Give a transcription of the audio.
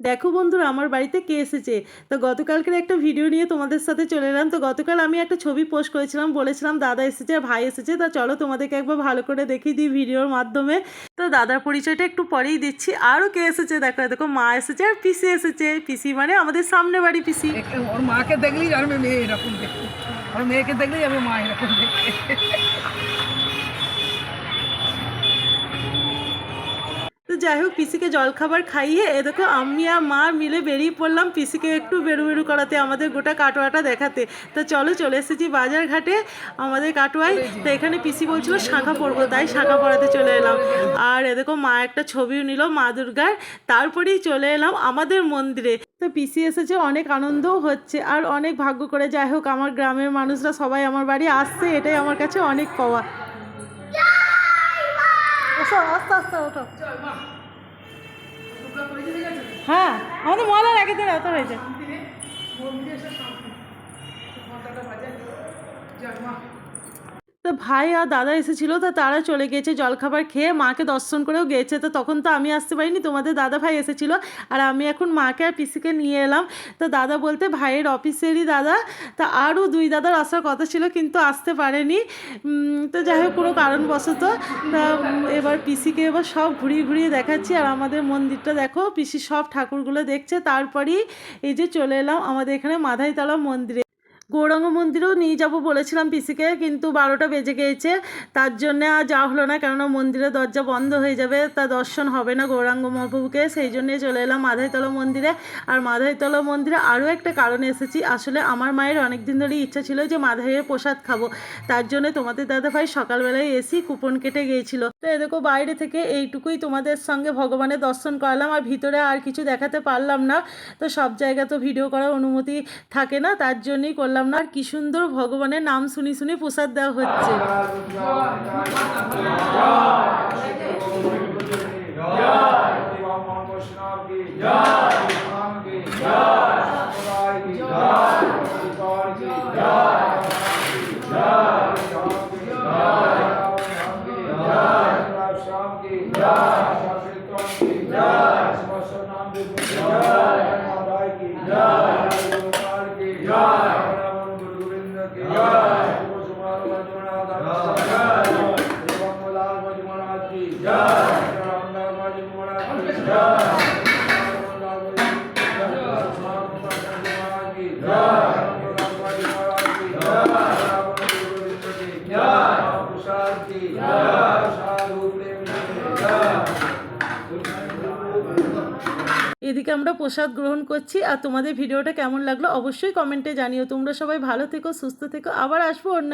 দেখো বন্ধুরা, আমার বাড়িতে কে এসেছে? তো গতকালকের একটা ভিডিও নিয়ে তোমাদের সাথে চলে এলাম। তো গতকাল আমি একটা ছবি পোস্ট করেছিলাম, বলেছিলাম, দাদা এসেছে আর ভাই এসেছে, তা চলো তোমাদেরকে একবার ভালো করে দেখিয়ে দিই ভিডিওর মাধ্যমে। তো দাদার পরিচয়টা একটু পরেই দিচ্ছি। আরও কে এসেছে? দেখো দেখো, মা এসেছে আর পিসি এসেছে। পিসি মানে আমাদের সামনে বাড়ি পিসি। ওর মাকে দেখলেই জানবে মেয়ে এরকম দেখতে। ওর মেয়েকে দেখলেই যাবে মা এরকম দেখতে। যাই হোক পিসিকে জলখাবার খাইয়ে এ দেখো আমি আর মা মিলে বেরিয়ে পড়লাম পিসিকে একটু বেরু বেরু করাতে আমাদের গোটা কাটোয়াটা দেখাতে। তো চলো চলে এসেছি বাজার ঘাটে আমাদের কাটোয়ায়। তো এখানে পিসি বলছিল শাঁখা পরবো তাই শাঁখা পরাতে চলে এলাম। আর এ দেখো মা একটা ছবিও নিল মা দুর্গার। তারপরেই চলে এলাম আমাদের মন্দিরে। তো পিসি এসেছে অনেক আনন্দও হচ্ছে আর অনেক ভাগ্য করে। যাই হোক আমার গ্রামের মানুষরা সবাই আমার বাড়ি আসছে এটাই আমার কাছে অনেক পাওয়া। আস্তে আস্তে ওঠো। হ্যাঁ আমাদের মলার আগের দিন এত হয়েছে। তো ভাই আর দাদা এসেছিল, তো তারা চলে গিয়েছে জলখাবার খেয়ে, মাকে দর্শন করেও গিয়েছে। তো তখন তো আমি আসতে পারিনি, তোমাদের দাদা ভাই এসেছিল, আর আমি এখন মাকে আর পিসিকে নিয়ে এলাম। তো দাদা বলতে, ভাইয়ের অফিসেরই দাদা। তা আরও দুই দাদার আসার কথা ছিল, কিন্তু আসতে পারেনি। তো যাই হোক, কোনো কারণবশত, তা, এবার পিসিকে এবার সব ঘুরিয়ে ঘুরিয়ে দেখাচ্ছি, আর আমাদের মন্দিরটা দেখো, পিসি সব ঠাকুরগুলো দেখছে। তারপরেই এই যে চলে এলাম আমাদের এখানে মাধাইতলা মন্দিরে। গৌরাঙ্গ মন্দিরেও নিয়ে যাব বলেছিলাম পিসিকে, কিন্তু বারোটা বেজে গিয়েছে তার জন্য আর যাওয়া হলো না, কেননা মন্দিরের দরজা বন্ধ হয়ে যাবে, তা দর্শন হবে না গৌরাঙ্গ মহাপ্রভুকে। সেই জন্যে চলে এলাম মাধাইতলা মন্দিরে। আর মাধাইতলা মন্দিরে আরও একটা কারণে এসেছি, আসলে আমার মায়ের অনেক দিন ধরেই ইচ্ছা ছিল যে মাধাইয়ের প্রসাদ খাব। তার জন্য তোমাদের দাদা ভাই সকালবেলায় এসি কুপন কেটে গিয়েছিল। তো এদেরকে বাইরে থেকে এইটুকুই তোমাদের সঙ্গে ভগবানের দর্শন করালাম, আর ভিতরে আর কিছু দেখাতে পারলাম না। তো সব জায়গা তো ভিডিও করার অনুমতি থাকে না, তার জন্যই করলাম না আর কি সুন্দর ভগবানের নাম শুনি শুনি প্রসাদ দেওয়া হচ্ছে। এদিকে আমরা প্রসাদ গ্রহণ করছি আর তোমাদের ভিডিওটা কেমন লাগল অবশ্যই কমেন্টে জানিও। তোমরা সবাই ভালো থেকো, সুস্থ থেকো। আবার আসব অন্য